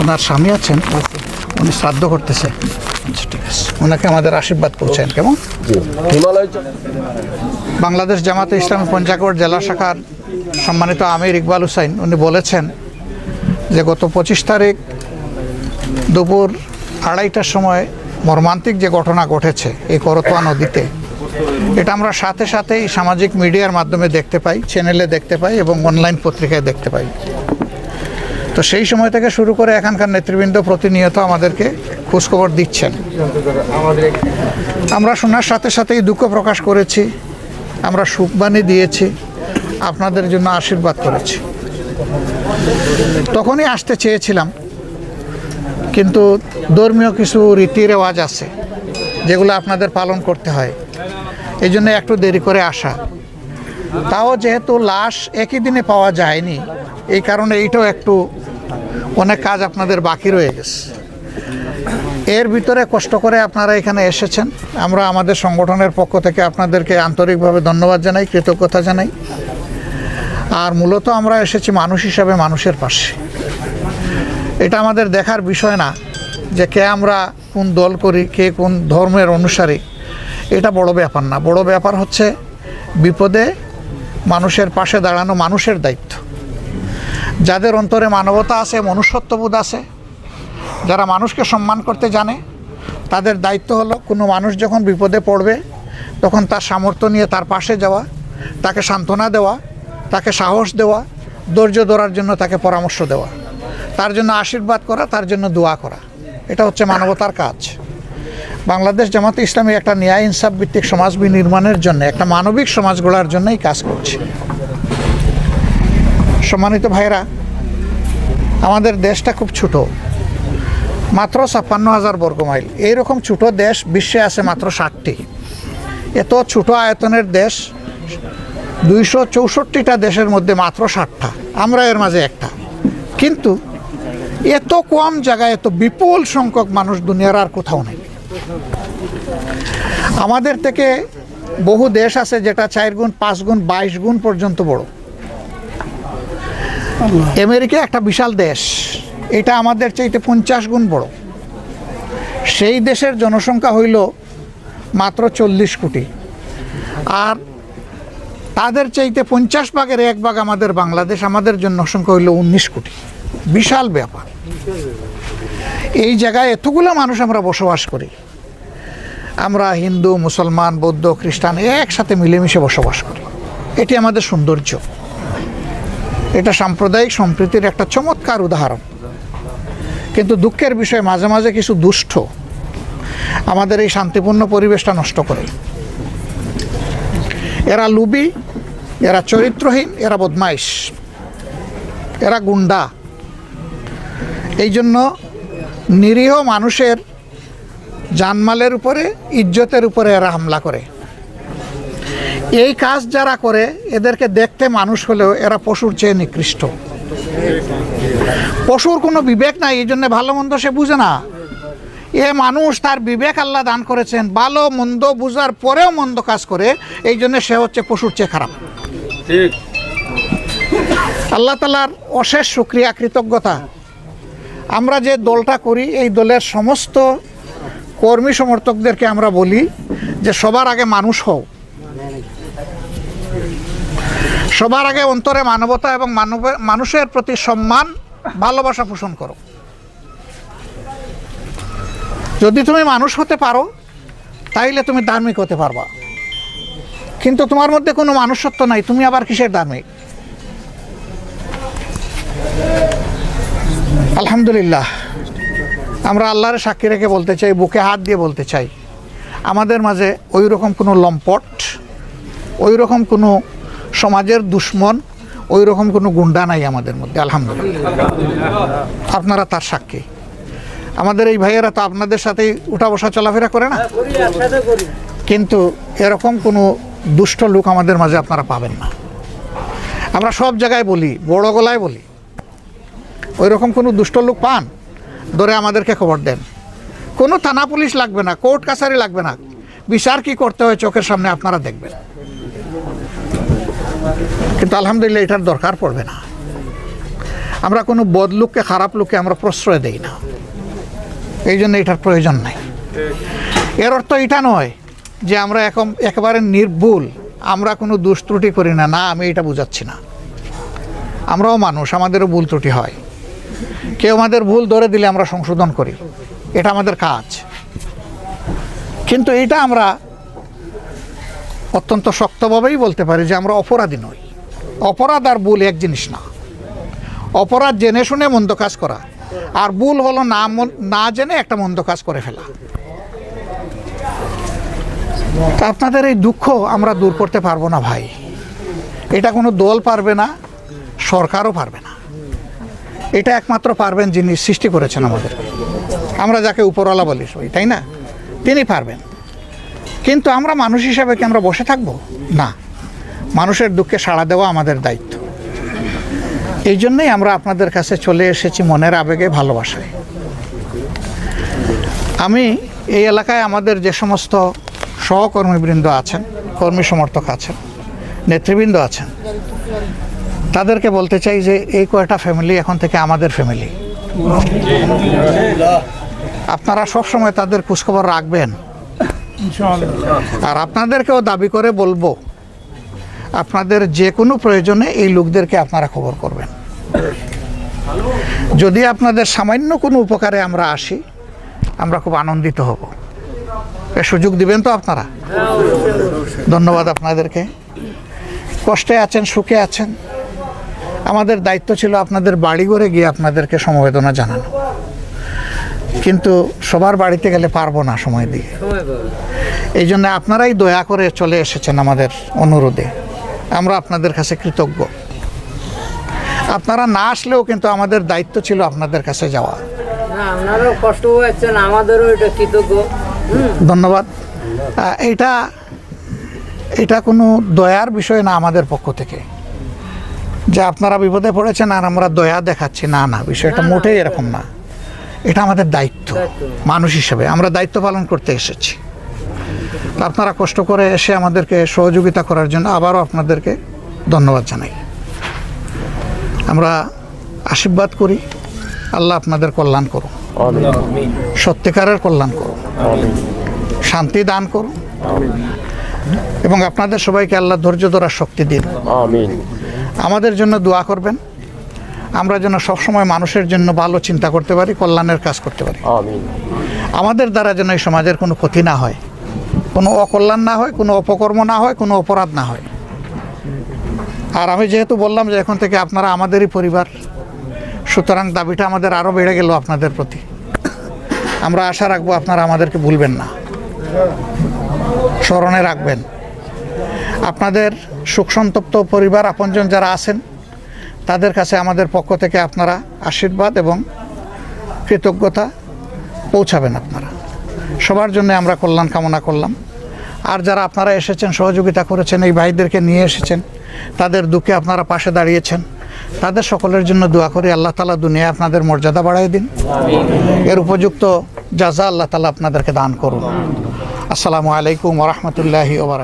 ওনার স্বামী আছেন, উনি শ্রাদ্ধ করতেছে। আচ্ছা ওনাকে আমাদের আশীর্বাদ করছেন, কেমন? বাংলাদেশ জামাতে ইসলামী পঞ্চাগড় জেলা শাখার সম্মানিত আমির ইকবাল হুসাইন, উনি বলেছেন যে গত পঁচিশ তারিখ দুপুর আড়াইটার সময় মর্মান্তিক যে ঘটনা ঘটেছে এই করতোয়া নদীতে, এটা আমরা সাথে সাথেই সামাজিক মিডিয়ার মাধ্যমে দেখতে পাই, চ্যানেলে দেখতে পাই এবং অনলাইন পত্রিকায় দেখতে পাই। তো সেই সময় থেকে শুরু করে এখানকার নেতৃবৃন্দ প্রতিনিয়ত আমাদেরকে খোঁজখবর দিচ্ছেন। আমরা শোনার সাথে সাথেই দুঃখ প্রকাশ করেছি, আমরা সুখবাণী দিয়েছি, আপনাদের জন্য আশীর্বাদ করেছি। তখনই আসতে চেয়েছিলাম। কিন্তু ধর্মীয় কিছু রীতি রেওয়াজ আছে, যেগুলো আপনাদের পালন করতে হয়। এই জন্য একটু দেরি করে আসা। তাও যেহেতু লাশ একই দিনে পাওয়া যায়নি, এই কারণে এইটাও একটু অনেক কাজ আপনাদের বাকি রয়ে গেছে। এর ভিতরে কষ্ট করে আপনারা এখানে এসেছেন। আমরা আমাদের সংগঠনের পক্ষ থেকে আপনাদেরকে আন্তরিকভাবে ধন্যবাদ জানাই, কৃতজ্ঞতা জানাই। আর মূলত আমরা এসেছি মানুষ হিসাবে মানুষের পাশে। এটা আমাদের দেখার বিষয় না যে কে আমরা কোন দল করি, কে কোন ধর্মের অনুসারী। এটা বড় ব্যাপার না। বড় ব্যাপার হচ্ছে বিপদে মানুষের পাশে দাঁড়ানো মানুষের দায়িত্ব। যাদের অন্তরে মানবতা আছে, মনুষ্যত্ববোধ আছে, যারা মানুষকে সম্মান করতে জানে, তাদের দায়িত্ব হলো কোনো মানুষ যখন বিপদে পড়বে, তখন তার সামর্থ্য নিয়ে তার পাশে যাওয়া, তাকে সান্ত্বনা দেওয়া তাকে সাহস দেওয়া, ধৈর্য ধরার জন্য তাকে পরামর্শ দেওয়া, তার জন্য আশীর্বাদ করা, তার জন্য দোয়া করা। এটা হচ্ছে মানবতার কাজ। বাংলাদেশ জামাতে ইসলামী একটা ন্যায় ইনসাফ ভিত্তিক সমাজ বিনির্মাণের জন্য, একটা মানবিক সমাজ গড়ার জন্যই কাজ করছে। সম্মানিত ভাইরা আমাদের দেশটা খুব ছোট। মাত্র ছাপ্পান্ন হাজার বর্গ মাইল। এইরকম ছোট দেশ বিশ্বে আছে মাত্র ষাটটি। এত ছোট আয়তনের দেশ দুইশো চৌষট্টিটা দেশের মধ্যে মাত্র ষাটটা। আমরা এর মাঝে একটা। কিন্তু এত কম জায়গায়, এত বিপুল সংখ্যক মানুষ দুনিয়ার আর কোথাও নেই। আমাদের থেকে বহু দেশ আছে যেটা চার গুণ, পাঁচ গুণ, বাইশ গুণ পর্যন্ত বড়। আমেরিকা একটা বিশাল দেশ। এটা আমাদের চাইতে পঞ্চাশ গুণ বড়। সেই দেশের জনসংখ্যা হইল মাত্র চল্লিশ কোটি। আর তাদের চাইতে পঞ্চাশ ভাগের এক ভাগ আমাদের বাংলাদেশ, আমাদের জনসংখ্যা হইল উনিশ কোটি। বিশাল ব্যাপার। এই জায়গায় এতগুলো মানুষ আমরা বসবাস করি। আমরা হিন্দু, মুসলমান, বৌদ্ধ, খ্রিস্টান একসাথে মিলেমিশে বসবাস করি। এটি আমাদের সৌন্দর্য। এটা সাম্প্রদায়িক সম্প্রীতির একটা চমৎকার উদাহরণ। কিন্তু দুঃখের বিষয়, মাঝে মাঝে কিছু দুষ্ট আমাদের এই শান্তিপূর্ণ পরিবেশটা নষ্ট করে। এরা লুবি, এরা চরিত্রহীন, এরা বদমাইশ, এরা গুন্ডা। এই জন্য নিরীহ মানুষের জানমালের উপরে, ইজ্জতের উপরে এরা হামলা করে। এই কাজ যারা করে, এদেরকে দেখতে মানুষ হলেও এরা পশুর চেয়ে নিকৃষ্ট। পশুর কোনো বিবেক নাই, এই জন্য ভালো মন্দ সে বুঝে না। এ মানুষ তার বিবেক আল্লাহ দান করেছেন ভালো মন্দ বুঝার পরেও মন্দ কাজ করে এই জন্য সে হচ্ছে পশুর চেয়ে খারাপ। ঠিক। আল্লাহ তালার অশেষ সুক্রিয়া কৃতজ্ঞতা। আমরা যে দলটা করি এই দলের সমস্ত কর্মী সমর্থকদেরকে আমরা বলি যে সবার আগে মানুষ হও। সবার আগে অন্তরে মানবতা এবং মানব মানুষের প্রতি সম্মান ভালোবাসা পোষণ করো। যদি তুমি মানুষ হতে পারো, তাইলে তুমি ধার্মিক হতে পারবা। কিন্তু তোমার মধ্যে কোনো মানুষত্ব নাই, তুমি আবার কিসের ধার্মিক? আলহামদুলিল্লাহ, আমরা আল্লাহর সাক্ষী রেখে বলতে চাই, বুকে হাত দিয়ে বলতে চাই, আমাদের মাঝে ওই রকম কোনো লম্পট ওই রকম কোনো সমাজের দুশ্মন ওই রকম কোনো গুন্ডা নাই আমাদের মধ্যে, আলহামদুলিল্লাহ। আপনারা তার সাক্ষী। আমাদের এই ভাইয়েরা তো আপনাদের সাথেই উঠা বসা চলাফেরা করে না? কিন্তু এরকম কোনো দুষ্ট লোক আমাদের মাঝে আপনারা পাবেন না। আমরা সব জায়গায় বলি বড় গলায় বলি। ওই রকম কোনো দুষ্ট লোক পান? ধরে আমাদেরকে খবর দেন। কোনো থানা পুলিশ লাগবে না কোর্ট কাছারি লাগবে না। বিচার কি করতে হয় চোখের সামনে আপনারা দেখবেন। কিন্তু আলহামদুলিল্লাহ এটার দরকার পড়বে না। আমরা কোনো বদ লোককে খারাপ লোককে আমরা প্রশ্রয় দেই না। এই জন্য এটার প্রয়োজন নাই। এর অর্থ এটা নয় যে আমরা এখন একেবারে নির্ভুল, আমরা কোনো দুষ্ত্রুটি করি না না, আমি এটা বুঝাচ্ছি না। আমরাও মানুষ, আমাদেরও ভুল ত্রুটি হয়। কেউ আমাদের ভুল ধরে দিলে আমরা সংশোধন করি। এটা আমাদের কাজ। কিন্তু এটা আমরা অত্যন্ত শক্তভাবেই বলতে পারি যে আমরা অপরাধী নই। অপরাধ আর ভুল এক জিনিস না। অপরাধ জেনে শুনে মন্দ কাজ করা। আর ভুল হলো না না জেনে একটা মন্দ কাজ করে ফেলা। আপনাদের এই দুঃখ আমরা দূর করতে পারব না ভাই। এটা কোনো দল পারবে না, সরকারও পারবে না। এটা একমাত্র পারবেন যিনি সৃষ্টি করেছেন আমাদের আমরা যাকে উপরওয়ালা বলি সবাই, তাই না? তিনি পারবেন। কিন্তু আমরা মানুষ হিসাবে কি আমরা বসে থাকব? না। মানুষের দুঃখে সাড়া দেওয়া আমাদের দায়িত্ব। এই জন্যই আমরা আপনাদের কাছে চলে এসেছি মনের আবেগে ভালোবাসায়। আমি এই এলাকায় আমাদের যে সমস্ত সহকর্মীবৃন্দ আছেন কর্মী সমর্থক আছেন নেতৃবৃন্দ আছেন তাদেরকে বলতে চাই যে এই কয়টা ফ্যামিলি এখন থেকে আমাদের ফ্যামিলি আপনারা সবসময় তাদের খোঁজখবর রাখবেন। আর আপনাদেরকেও দাবি করে বলব আপনাদের যে কোনো প্রয়োজনে এই লোকদেরকে আপনারা খবর করবেন। যদি আপনাদের সামান্য কোনো উপকারে আমরা আসি, আমরা খুব আনন্দিত হব। এ সুযোগ দিবেন তো আপনারা? ধন্যবাদ আপনাদেরকে। কষ্টে আছেন, সুখে আছেন। আমাদের দায়িত্ব ছিল আপনাদের বাড়ি ঘরে গিয়ে আপনাদেরকে সমবেদনা জানানো। কিন্তু সবার বাড়িতে গেলে পারব না সময় দিয়ে। এই জন্য আপনারাই দয়া করে চলে এসেছেন আমাদের অনুরোধে। আমরা আপনাদের কাছে কৃতজ্ঞ। আপনারা না আসলেও কিন্তু আমাদের দায়িত্ব ছিল আপনাদের কাছে যাওয়া। আপনারও কষ্ট হচ্ছেন আমাদেরও এটা কৃতজ্ঞ। ধন্যবাদ। এটা এটা কোনো দয়ার বিষয় না আমাদের পক্ষ থেকে। যে আপনারা বিপদে পড়েছেন আর আমরা দয়া দেখাচ্ছি না না বিষয়টা মোটেই এরকম না। এটা আমাদের দায়িত্ব। মানুষ হিসেবে। আমরা দায়িত্ব পালন করতে এসেছি। আপনারা কষ্ট করে এসে আমাদেরকে সহযোগিতা করার জন্য আবারও আপনাদেরকে ধন্যবাদ জানাই। আমরা আশীর্বাদ করি আল্লাহ আপনাদের কল্যাণ করুন। সত্যিকারের কল্যাণ করুন। শান্তি দান করুন। এবং আপনাদের সবাইকে আল্লাহ ধৈর্য ধরার শক্তি দিন। আমাদের জন্য দোয়া করবেন। আমরা যেন সবসময় মানুষের জন্য ভালো চিন্তা করতে পারি কল্যাণের কাজ করতে পারি। আমাদের দ্বারা যেন এই সমাজের কোনো ক্ষতি না হয়। কোনো অকল্যাণ না হয়, কোনো অপকর্ম না হয়, কোনো অপরাধ না হয়। আর আমি যেহেতু বললাম যে এখন থেকে আপনারা আমাদেরই পরিবার, সুতরাং দাবিটা আমাদের আরও বেড়ে গেল আপনাদের প্রতি। আমরা আশা রাখব আপনারা আমাদেরকে ভুলবেন না। স্মরণে রাখবেন। আপনাদের সুখ সন্তপ্ত পরিবার, আপনজন যারা আছেন, তাদের কাছে আমাদের পক্ষ থেকে আপনারা আশীর্বাদ এবং কৃতজ্ঞতা পৌঁছাবেন আপনারা। সবার জন্য আমরা কল্যাণ কামনা করলাম। আর যারা আপনারা এসেছেন সহযোগিতা করেছেন এই ভাইদেরকে নিয়ে এসেছেন তাদের দুঃখে আপনারা পাশে দাঁড়িয়েছেন। তাদের সকলের জন্য দোয়া করি আল্লাহ তালা দুনিয়া আপনাদের মর্যাদা বাড়াই দিন। এর উপযুক্ত যা যা আল্লাহ তালা আপনাদেরকে দান করুন। আসসালামু আলাইকুম রহমতুল্লাহি ওবরাক